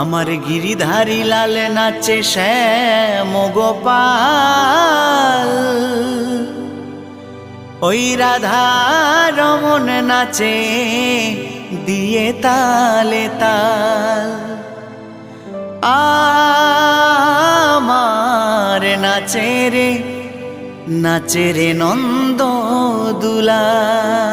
আমার গিরিধারী লাল নাচে শ্যাম গোপাল। ওই রাধা রমন নাচে দিয়ে তালে তাল। আমার নাচে রে নাচে রে নন্দ দুলাল।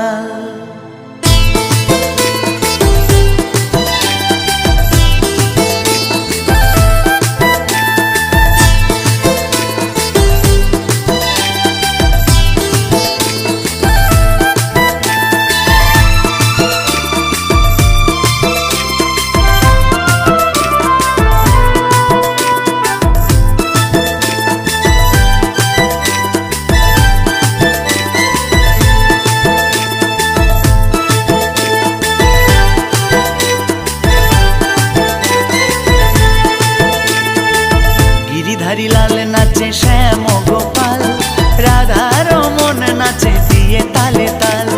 গিরিধারী লাল নাচে শ্যাম গোপাল রাধা রমন নাচে দিয়ে তালে তাল।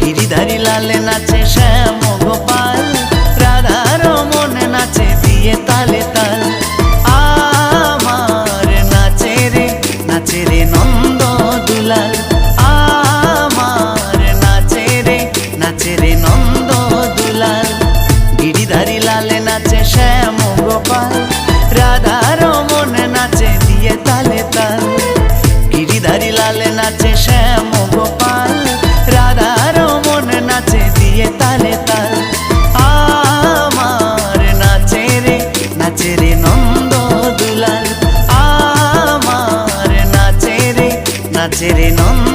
গিরিধারী লাল নাচে শ্যাম নাচের নন্দ